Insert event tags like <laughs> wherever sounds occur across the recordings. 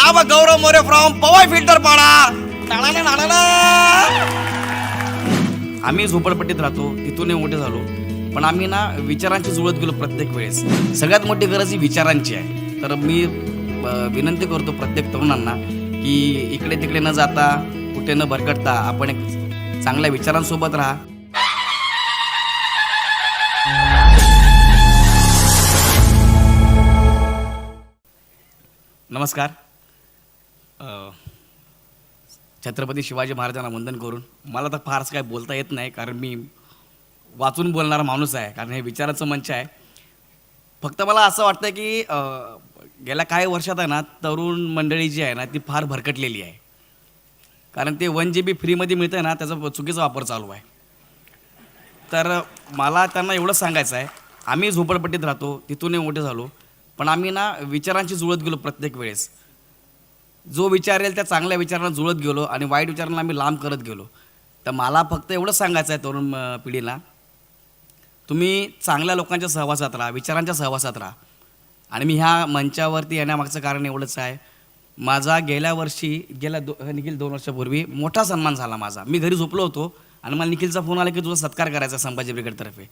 आव गौरव मोरे फ्रॉम पवाय फिल्टर पाडा. आम्ही झोपडपट्टीत राहतो तिथून मोठे झालो. पण आम्ही ना विचारांची जुळत गेलो प्रत्येक वेळेस. सगळ्यात मोठी गरज ही विचारांची आहे. तर मी विनंती करतो प्रत्येक तरुणांना की इकडे तिकडे न जाता कुठे न भरकटता आपण एक चांगल्या विचारांसोबत राहा. नमस्कार. छत्रपती शिवाजी महाराजांना वंदन करून मला तर फारसं काय बोलता येत नाही कारण मी वाचून बोलणारा माणूस आहे कारण हे विचाराचं मंच आहे. फक्त मला असं वाटतं की गेल्या काही वर्षात आहे ना तरुण मंडळी जी आहे ना ती फार भरकटलेली आहे. कारण ते वन जी बी फ्रीमध्ये मिळतं आहे ना त्याचा चुकीचा वापर चालू आहे. तर मला त्यांना एवढं सांगायचं आहे आम्ही झोपडपट्टीत राहतो तिथूनही मोठे झालो पण आम्ही ना विचारांची जुळत गेलो प्रत्येक वेळेस. जो विचारेल त्या चांगल्या विचारांना जुळत गेलो आणि वाईट विचारांना आम्ही लांब करत गेलो. तर मला फक्त एवढंच सांगायचं आहे तरुण पिढीला. तुम्ही चांगल्या लोकांच्या सहवासात राहा विचारांच्या सहवासात राहा. आणि मी ह्या मंचावरती येण्यामागचं कारण एवढंच आहे. माझा गेल्या वर्षी गेल्या दो निखिल दोन वर्षापूर्वी मोठा सन्मान झाला माझा. मी घरी झोपलो होतो आणि मला निखिलचा फोन आला की तुझा सत्कार करायचा संभाजी ब्रिगेडतर्फे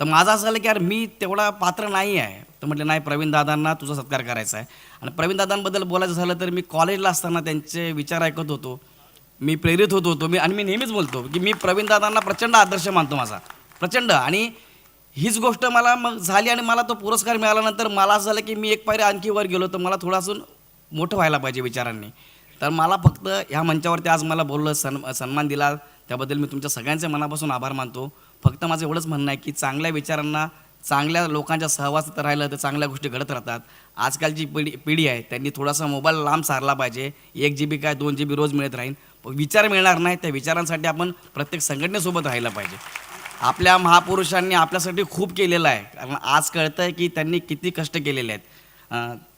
तर माझं असं झालं की यार मी तेवढा पात्र नाही आहे. तर म्हटलं नाही प्रवीण दादांना तुझा सत्कार करायचा आहे. आणि प्रवीण दादांबद्दल बोलायचं झालं तर मी कॉलेजला असताना त्यांचे विचार ऐकत होतो. मी प्रेरित होत होतो. मी आणि मी नेहमीच बोलतो की मी प्रवीण दादांना प्रचंड आदर्श मानतो माझा. प्रचंड. आणि हीच गोष्ट मला मग झाली आणि मला तो पुरस्कार मिळाल्यानंतर मला असं झालं की मी एक पायरी आणखी वर गेलो तर मला थोडासून मोठं व्हायला पाहिजे विचारांनी. तर मला फक्त ह्या मंचावरती आज मला बोललं सन सन्मान दिला. त्याबद्दल मी तुमच्या सगळ्यांचे मनापासून आभार मानतो. फक्त माझं एवढंच म्हणणं आहे की चांगल्या विचारांना चांगल्या लोकांच्या सहवासात राहिलं तर चांगल्या गोष्टी घडत राहतात. आजकालची पिढी पिढी आहे त्यांनी थोडासा मोबाईल लांब सारला पाहिजे. एक जी बी काय दोन जी बी रोज मिळत राहील विचार मिळणार नाही त्या विचारांसाठी आपण प्रत्येक संघटनेसोबत राहिलं पाहिजे. आपल्या महापुरुषांनी आपल्यासाठी खूप केलेलं आहे. कारण आज कळतं आहे की त्यांनी किती कष्ट केलेले आहेत.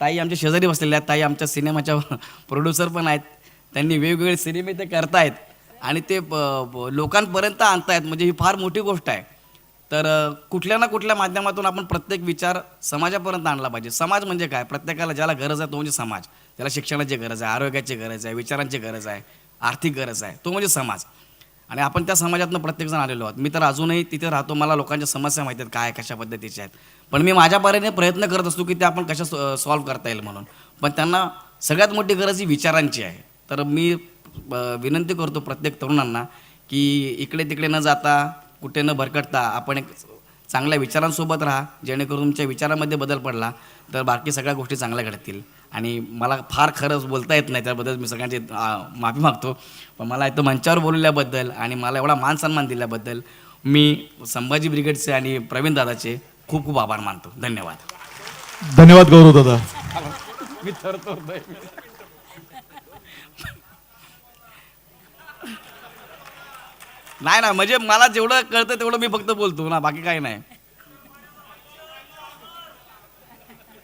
ताई आमच्या शेजारी बसलेल्या आहेत. ताई आमच्या सिनेमाच्या <laughs> प्रोड्युसर पण आहेत. त्यांनी वेगवेगळे सिनेमे ते करतायत. आणि ते लोकांपर्यंत आणतायत. म्हणजे ही फार मोठी गोष्ट आहे. तर कुठल्या ना कुठल्या माध्यमातून आपण प्रत्येक विचार समाजापर्यंत आणला पाहिजे. समाज म्हणजे काय? प्रत्येकाला ज्याला गरज आहे तो म्हणजे समाज. त्याला शिक्षणाची गरज आहे आरोग्याची गरज आहे विचारांची गरज आहे आर्थिक गरज आहे तो म्हणजे समाज. आणि आपण त्या समाजातनं प्रत्येकजण आलेलो आहोत. मी तर अजूनही तिथे राहतो. मला लोकांच्या समस्या माहिती आहेत काय कशा पद्धतीच्या आहेत. पण मी माझ्या परीने प्रयत्न करत असतो की ते आपण कशा सॉल्व्ह करता येईल म्हणून. पण त्यांना सगळ्यात मोठी गरज ही विचारांची आहे. तर मी विनंती करतो प्रत्येक तरुणांना की इकडे तिकडे न जाता कुठे न भरकटता आपण एक चांगल्या विचारांसोबत राहा जेणेकरून तुमच्या विचारामध्ये बदल पडला तर बाकी सगळ्या गोष्टी चांगल्या घडतील. आणि मला फार खरंच बोलता येत नाही त्याबद्दल मी सगळ्यांची माफी मागतो. पण मला इथं मंचावर बोलल्याबद्दल आणि मला एवढा मान सन्मान दिल्याबद्दल मी संभाजी ब्रिगेडचे आणि प्रवीण दादाचे खूप खूप आभार मानतो. धन्यवाद. धन्यवाद गौरव दादा. मी थरतो नाही ना म्हणजे मला जेवढं कळतं तेवढं मी फक्त बोलतो. ना बाकी काही नाही.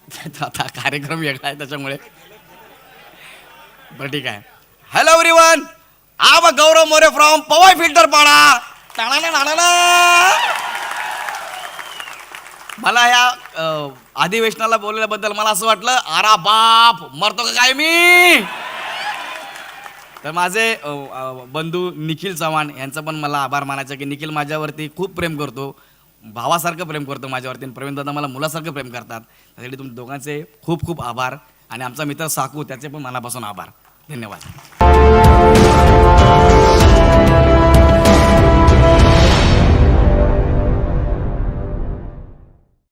<laughs> आता कार्यक्रम वेगळा आहे त्याच्यामुळे. बरं ठीक आहे. हॅलो एव्हरीवन आव गौरव मोरे फ्रॉम पवाय फिल्टर पाडा मला या अधिवेशनाला बोलल्याबद्दल मला असं वाटलं अरा बाप मरतो का काय मी? तर माझे बंधू निखिल चव्हाण यांचा पण मला आभार मानायचा की निखिल माझ्यावरती खूप प्रेम करतो. भावासारखं प्रेम करतो माझ्यावरती प्रवीण दादा मला मुलासारखं प्रेम करतात. त्यासाठी तुम्ही दोघांचे खूप खूप आभार आणि आमचा मित्र साकू त्याचे पण मनापासून आभार. धन्यवाद.